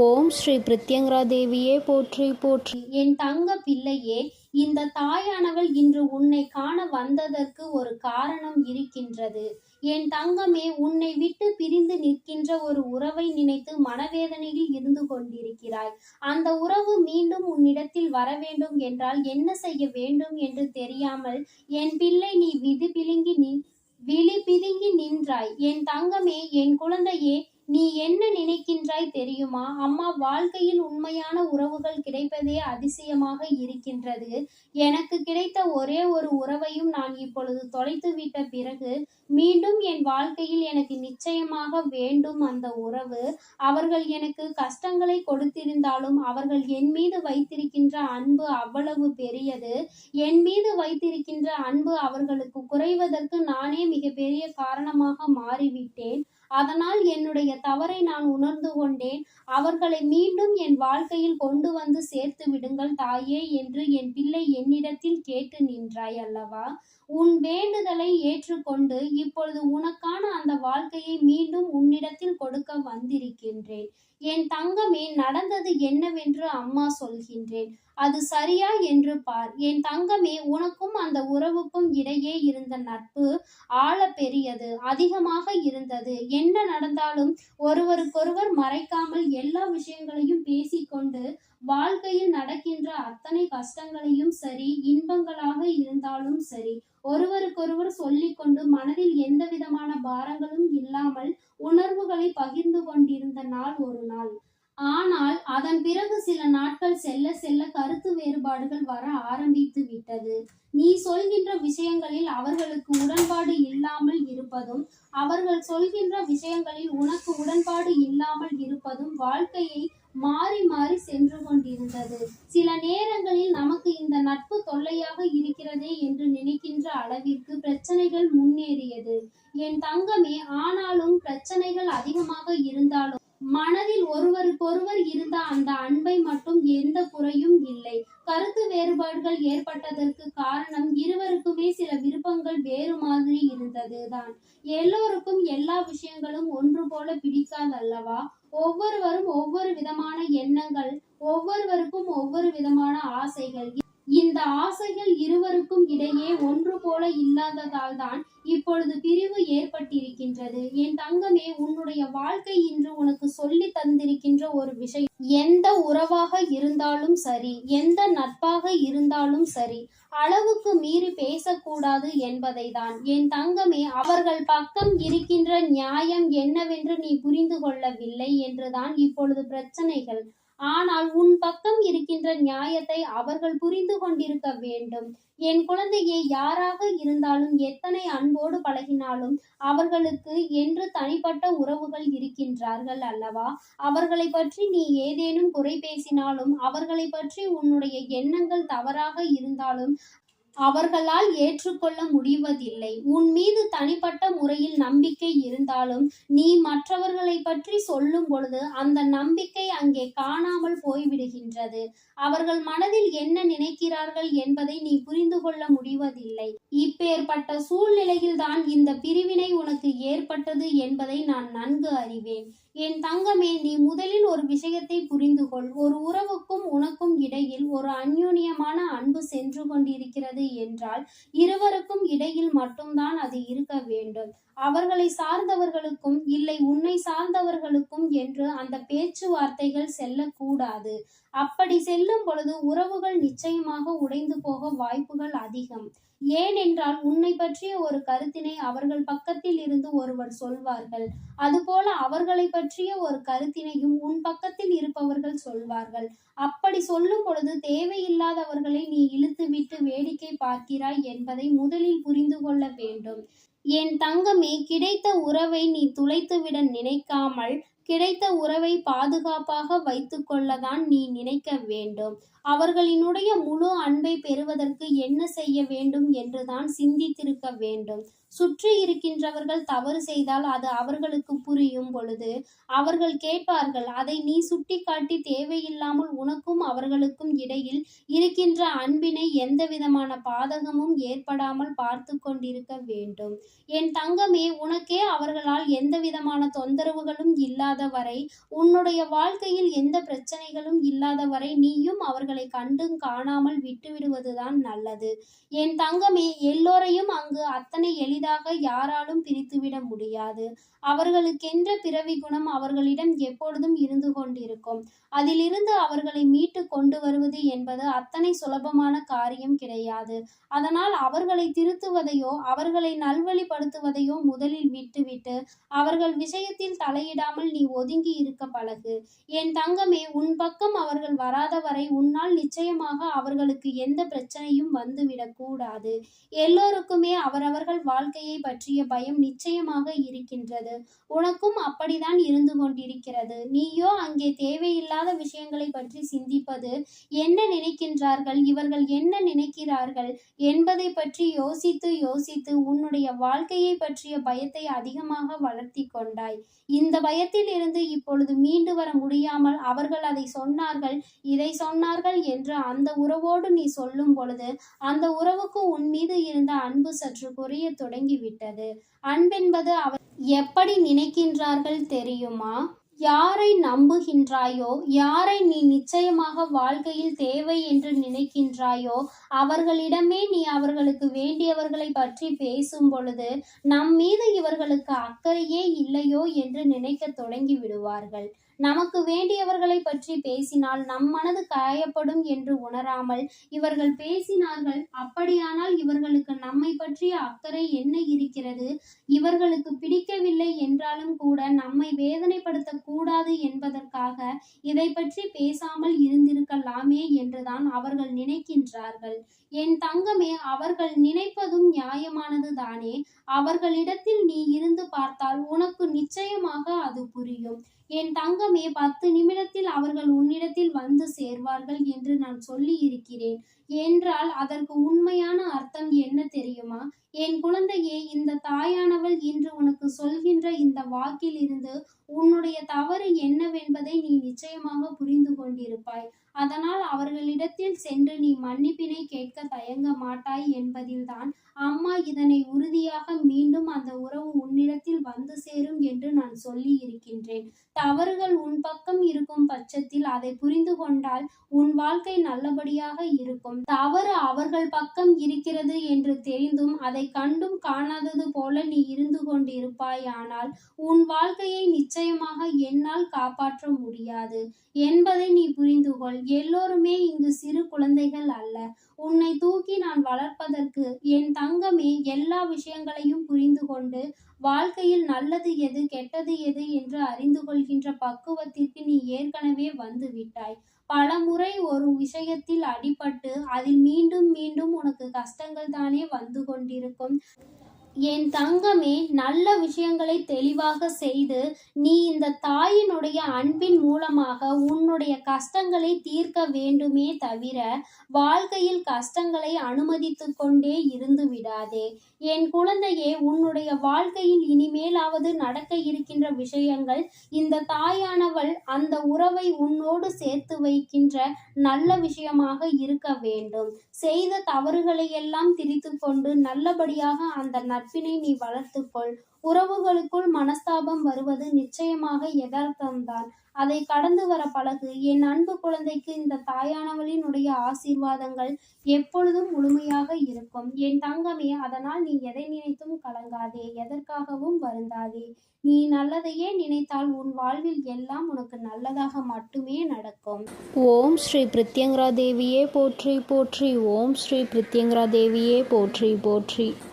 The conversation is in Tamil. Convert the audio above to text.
ஓம் ஸ்ரீ பிரித்யங்கரா தேவியே போற்றி போற்றி. என் தங்க பிள்ளையே இந்த தாயானவள் இன்று உன்னை காண வந்ததற்கு ஒரு காரணம் இருக்கின்றது. என் தங்கமே உன்னை விட்டு பிரிந்து நிற்கின்ற ஒரு உறவை நினைத்து மனவேதனையில் இருந்து கொண்டிருக்கிறாய். அந்த உறவு மீண்டும் உன்னிடத்தில் வர வேண்டும் என்றால் என்ன செய்ய வேண்டும் என்று தெரியாமல் என் பிள்ளை நீ விதி பிழுங்கி நின் விழி பிதுங்கி நின்றாய். என் தங்கமே என் குழந்தையே நீ என்ன நினைக்கின்றாய் தெரியுமா? அம்மா வாழ்க்கையில் உண்மையான உறவுகள் கிடைப்பதே அதிசயமாக இருக்கின்றது. எனக்கு கிடைத்த ஒரே ஒரு உறவையும் நான் இப்பொழுது தொலைத்து விட்ட பிறகு மீண்டும் என் வாழ்க்கையில் எனக்கு நிச்சயமாக வேண்டும் அந்த உறவு. அவர்கள் எனக்கு கஷ்டங்களை கொடுத்திருந்தாலும் அவர்கள் என் மீது வைத்திருக்கின்ற அன்பு அவ்வளவு பெரியது. என் மீது வைத்திருக்கின்ற அன்பு அவர்களுக்கு குறைவதற்கு நானே மிகப்பெரிய காரணமாக மாறிவிட்டேன். அதனால் என்னுடைய தவறை நான் உணர்ந்து கொண்டேன். அவர்களை மீண்டும் என் வாழ்க்கையில் கொண்டு வந்து சேர்த்து விடுங்கள் தாயே என்று என் பிள்ளை என்னிடத்தில் கேட்டு நின்றாய் அல்லவா? உன் வேண்டுதலை ஏற்றுக்கொண்டு இப்பொழுது உனக்கான அந்த வாழ்க்கையை மீண்டும் உன்னிடத்தில் கொடுக்க வந்திருக்கின்றேன். என் தங்கமே நடந்தது என்னவென்று அம்மா சொல்கின்றேன். அது சரியா என்று பார். என் தங்கமே உனக்கும் அந்த உறவுக்கும் இடையே இருந்த நட்பு ஆழ பெரியது அதிகமாக இருந்தது. என்ன நடந்தாலும் ஒருவருக்கொருவர் மறைக்காமல் எல்லா விஷயங்களையும் பேசிக்கொண்டு வாழ்க்கையில் நடக்கின்ற அத்தனை கஷ்டங்களையும் சரி இன்பங்களாக இருந்தாலும் சரி ஒருவருக்கொருவர் சொல்லிக்கொண்டு மனதில் எந்த விதமான பாரங்களும் இல்லாமல் உணர்வுகளை பகிர்ந்து கொண்டிருந்த நாள் ஒரு நாள். ஆனால் அதன் பிறகு சில நாட்கள் செல்ல செல்ல கருத்து வேறுபாடுகள் வர ஆரம்பித்து விட்டது. நீ சொல்கின்ற விஷயங்களில் அவர்களுக்கு உடன்பாடு இல்லாமல் இருப்பதும் அவர்கள் சொல்கின்ற விஷயங்களில் உனக்கு உடன்பாடு இல்லாமல் இருப்பதும் வாழ்க்கையை மாறி மாறி சென்று கொண்டிருந்தது. சில நேரங்களில் நமக்கு இந்த நட்பு தொல்லையாக இருக்கிறதே என்று நினைக்கின்ற அளவிற்கு பிரச்சனைகள் முன்னேறியது. என் தங்கமே ஆனாலும் பிரச்சனைகள் அதிகமாக இருந்தாலும் மனதில் ஒருவருக்கொருவர் இருந்த அந்த அன்பை மட்டும் எந்த குறையும் இல்லை. கருத்து வேறுபாடுகள் ஏற்பட்டதற்கு காரணம் இருவருக்குமே சில விருப்பங்கள் வேறு மாதிரி இருந்ததுதான். எல்லோருக்கும் எல்லா விஷயங்களும் ஒன்று போல பிடிக்காதல்லவா? ஒவ்வொருவரும் ஒவ்வொரு விதமான எண்ணங்கள் ஒவ்வொருவருக்கும் ஒவ்வொரு விதமான ஆசைகள். இந்த ஆசைகள் இருவர் இடையே ஒன்று போல இல்லாததால் தான் இப்பொழுது பிரிவு ஏற்பட்டிருக்கின்றது. என் தங்கமே உன்னுடைய வாழ்க்கை இன்று உனக்கு சொல்லி தந்திருக்கின்ற ஒரு விஷயம். எந்த உறவாக இருந்தாலும் சரி எந்த நட்பாக இருந்தாலும் சரி அளவுக்கு மீறி பேசக்கூடாது என்பதை தான் என் தங்கமே அவர்கள் பக்கம் இருக்கின்ற நியாயம் என்னவென்று நீ புரிந்து கொள்ளவில்லை என்றுதான் இப்பொழுது பிரச்சனைகள். ஆனால் உன் பக்கம் இருக்கின்ற நியாயத்தை அவர்கள் புரிந்து கொண்டிருக்க வேண்டும். என் குழந்தையை யாராக இருந்தாலும் எத்தனை அன்போடு பழகினாலும் அவர்களுக்கு என்று தனிப்பட்ட உறவுகள் இருக்கின்றார்கள் அல்லவா? அவர்களை பற்றி நீ ஏதேனும் குறை பேசினாலும் அவர்களை பற்றி உன்னுடைய எண்ணங்கள் தவறாக இருந்தாலும் அவர்களால் ஏற்றுக்கொள்ள முடிவதில்லை. உன் மீது தனிப்பட்ட முறையில் நம்பிக்கை இருந்தாலும் நீ மற்றவர்களை பற்றி சொல்லும் பொழுது அந்த நம்பிக்கை அங்கே காணாமல் போய்விடுகின்றது. அவர்கள் மனதில் என்ன நினைக்கிறார்கள் என்பதை நீ புரிந்து கொள்ள முடிவதில்லை. இப்பேற்பட்ட சூழ்நிலையில்தான் இந்த பிரிவினை உனக்கு ஏற்பட்டது என்பதை நான் நன்கு அறிவேன். என் தங்கமே நீ முதலில் ஒரு விஷயத்தை புரிந்து கொள் ஒரு உறவுக்கும் உனக்கும் இடையில் ஒரு அந்யோன்யமான அன்பு சென்று கொண்டிருக்கிறது என்றால் இருவருக்கும் இடையில் மட்டும்தான் அது இருக்க வேண்டும். அவர்களை சார்ந்தவர்களுக்கும் இல்லை உன்னை சார்ந்தவர்களுக்கும் என்று அந்த பேச்சுவார்த்தைகள் செல்லக்கூடாது. அப்படி செல்லும் பொழுது உறவுகள் நிச்சயமாக உடைந்து போக வாய்ப்புகள் அதிகம். ஏனென்றால் உன்னை பற்றிய ஒரு கருத்தினை அவர்கள் பக்கத்தில் இருந்து ஒருவர் சொல்வார்கள். அதுபோல அவர்களை பற்றிய ஒரு கருத்தினையும் உன் பக்கத்தில் இருப்பவர்கள் சொல்வார்கள். அப்படி சொல்லும் பொழுது தேவையில்லாதவர்களை நீ இழுத்துவிட்டு வேடிக்கை பார்க்கிறாய் என்பதை முதலில் புரிந்து கொள்ள வேண்டும். என் தங்கமே கிடைத்த உறவை நீ துளைத்துவிட நினைக்காமல் கிடைத்த உறவை பாதுகாப்பாக வைத்துக்கொள்ளதான் நீ நினைக்க வேண்டும். அவர்களினுடைய முழு அன்பை பெறுவதற்கு என்ன செய்ய வேண்டும் என்றுதான் சிந்தித்திருக்க வேண்டும். சுற்றி இருக்கின்றவர்கள் தவறு செய்தால் அது அவர்களுக்கு புரியும் பொழுது அவர்கள் கேட்பார்கள் அதை நீ சுட்டிக்காட்டி தேவையில்லாமல் உனக்கும் அவர்களுக்கும் இடையில் இருக்கின்ற அன்பினை எந்த விதமான பாதகமும் ஏற்படாமல் பார்த்து கொண்டிருக்க வேண்டும். என் தங்கமே உனக்கே அவர்களால் எந்த விதமான தொந்தரவுகளும் இல்லாத வரை உன்னுடைய வாழ்க்கையில் எந்த பிரச்சனைகளும் இல்லாத வரை நீயும் அவர்களை கண்டும் காணாமல் விட்டுவிடுவதுதான் நல்லது. என் தங்கமே எல்லோரையும் அங்கு அத்தனை எளிதாக யாராலும் பிரித்துவிட முடியாது. அவர்களுக்கென்ற பிறவி குணம் அவர்களிடம் எப்பொழுதும் இருந்து கொண்டிருக்கும். அதிலிருந்து அவர்களை மீட்டு கொண்டு வருவது என்பது அத்தனை சுலபமான காரியம் கிடையாது. அதனால் அவர்களை திருத்துவதையோ அவர்களை நல்வழிப்படுத்துவதையோ முதலில் விட்டுவிட்டு அவர்கள் விஷயத்தில் தலையிடாமல் நீ ஒதுங்கி இருக்க பழகு. என் தங்கமே உன் பக்கம் அவர்கள் வராத வரை உன்னால் நிச்சயமாக அவர்களுக்கு எந்த பிரச்சனையும் வந்துவிடக் கூடாது. எல்லோருக்குமே அவரவர்கள் வாழ்க்கையை பற்றிய பயம் நிச்சயமாக இருக்கின்றது. உனக்கும் அப்படிதான் இருந்து கொண்டிருக்கிறது. நீயோ அங்கே தேவையில்லாத விஷயங்களை பற்றி சிந்திப்பது என்ன நினைக்கின்றார்கள்? இவர்கள் என்ன நினைக்கிறார்கள்? என்பதை பற்றி யோசித்து யோசித்து உன்னுடைய வாழ்க்கையை பற்றிய பயத்தை அதிகமாக வளர்த்தி கொண்டாய். இந்த பயத்தில் இருந்து இப்பொழுது மீண்டு வர முடியாமல் அவர்கள் அதை சொன்னார்கள். இதை சொன்னார்கள் என்று அந்த உறவோடு நீ சொல்லும் பொழுது அந்த உறவுக்கு உன் மீது இருந்த அன்பு சற்று குறைய தொடங்கிவிட்டது. அன்பென்பது அவர் எப்படி நினைக்கின்றார்கள் தெரியுமா? யாரை நம்புகின்றாயோ யாரை நீ நிச்சயமாக வாழ்க்கையில் தேவை என்று நினைக்கின்றாயோ அவர்களிடமே நீ அவர்களுக்கு வேண்டியவர்களை பற்றி பேசும் பொழுது நம் மீது இவர்களுக்கு அக்கறையே இல்லையோ என்று நினைக்க தொடங்கி விடுவார்கள். நமக்கு வேண்டியவர்களை பற்றி பேசினால் நம் மனது காயப்படும் என்று உணராமல் இவர்கள் பேசினார்கள். அப்படியானால் இவர்களுக்கு நம்மை பற்றிய அக்கறை என்ன இருக்கிறது? இவர்களுக்கு பிடிக்கவில்லை என்றாலும் கூட நம்மை வேதனைப்படுத்த கூடாது என்பதற்காக இதை பற்றி பேசாமல் இருந்திருக்கலாமே என்றுதான் அவர்கள் நினைக்கின்றார்கள். என் தங்கமே அவர்கள் நினைப்பதும் நியாயமானது தானே. அவர்களிடத்தில் நீ இருந்து பார்த்தால் உனக்கு நிச்சயமாக அது புரியும். என் தங்கமே பத்து நிமிடத்தில் அவர்கள் உன்னிடத்தில் வந்து சேர்வார்கள் என்று நான் சொல்லி இருக்கிறேன் என்றால் அதற்கு உண்மையான அர்த்தம் என்ன தெரியுமா? என் குழந்தையே இந்த தாயானவள் இன்று உனக்கு சொல்கின்ற இந்த வாக்கில் இருந்து உன்னுடைய தவறு என்னவென்பதை நீ நிச்சயமாக புரிந்து கொண்டிருப்பாய். அதனால் அவர்களிடத்தில் சென்று நீ மன்னிப்பினை கேட்க தயங்க மாட்டாய் என்பதில்தான் அம்மா இதனை உறுதியாக மீண்டும் அந்த உறவு உன்னிடத்தில் வந்து சேரும் என்று நான் சொல்லி இருக்கின்றேன் தவறுகள் உன் பக்கம் இருக்கும் பட்சத்தில் அதை புரிந்து கொண்டால் உன் வாழ்க்கை நல்லபடியாக இருக்கும். தவறு அவர்கள் பக்கம் இருக்கிறது என்று தெரிந்தும் அதை கண்டும் காணாதது போல நீ இருந்து கொண்டிருப்பாய். ஆனால் உன் வாழ்க்கையை நிச்சயமாக என்னால் காப்பாற்ற முடியாது. என்பதை நீ புரிந்து கொள். எல்லோருமே இங்கு சிறு குழந்தைகள் அல்ல. உன்னை தூக்கி நான் வளர்ப்பதற்கு என் தங்கமே எல்லா விஷயங்களையும் புரிந்து கொண்டு வாழ்க்கையில் நல்லது எது கெட்டது எது என்று அறிந்து கொள்கின்ற பக்குவத்திற்கு நீ ஏற்கனவே வந்து விட்டாய். பல முறை ஒரு விஷயத்தில் அடிபட்டு அதில் மீண்டும் மீண்டும் உனக்கு கஷ்டங்கள் தானே வந்து கொண்டிருக்கும். என் தங்கமே நல்ல விஷயங்களை தெளிவாக செய்து நீ இந்த தாயினுடைய அன்பின் மூலமாக உன்னுடைய கஷ்டங்களை தீர்க்க வேண்டுமே தவிர வாழ்க்கையில் கஷ்டங்களை அனுமதித்து கொண்டே இருந்து விடாதே. என் குழந்தையே உன்னுடைய வாழ்க்கையில் இனிமேலாவது நடக்க இருக்கின்ற விஷயங்கள் இந்த தாயானவள் அந்த உறவை உன்னோடு சேர்த்து வைக்கின்ற நல்ல விஷயமாக இருக்க வேண்டும். செய்த தவறுகளை எல்லாம் திரித்து கொண்டு நல்லபடியாக அந்த நட்பினை நீ வளர்த்துக்கொள் உறவுகளுக்குள் மனஸ்தாபம் வருவது நிச்சயமாக யதார்த்தம்தான். அதை கடந்து வர பழகு. என் அன்பு குழந்தைக்கு இந்த தாயானவளினுடைய ஆசீர்வாதங்கள் எப்பொழுதும் முழுமையாக இருக்கும். என் தங்கமே அதனால் நீ எதை நினைத்தும் கலங்காதே. எதற்காகவும் வருந்தாதே. நீ நல்லதையே நினைத்தால் உன் வாழ்வில் எல்லாம் உனக்கு நல்லதாக மட்டுமே நடக்கும். ஓம் ஸ்ரீ பிரித்யங்கரா தேவியே போற்றி போற்றி. ஓம் ஸ்ரீ பிரித்யங்கரா தேவியே போற்றி போற்றி.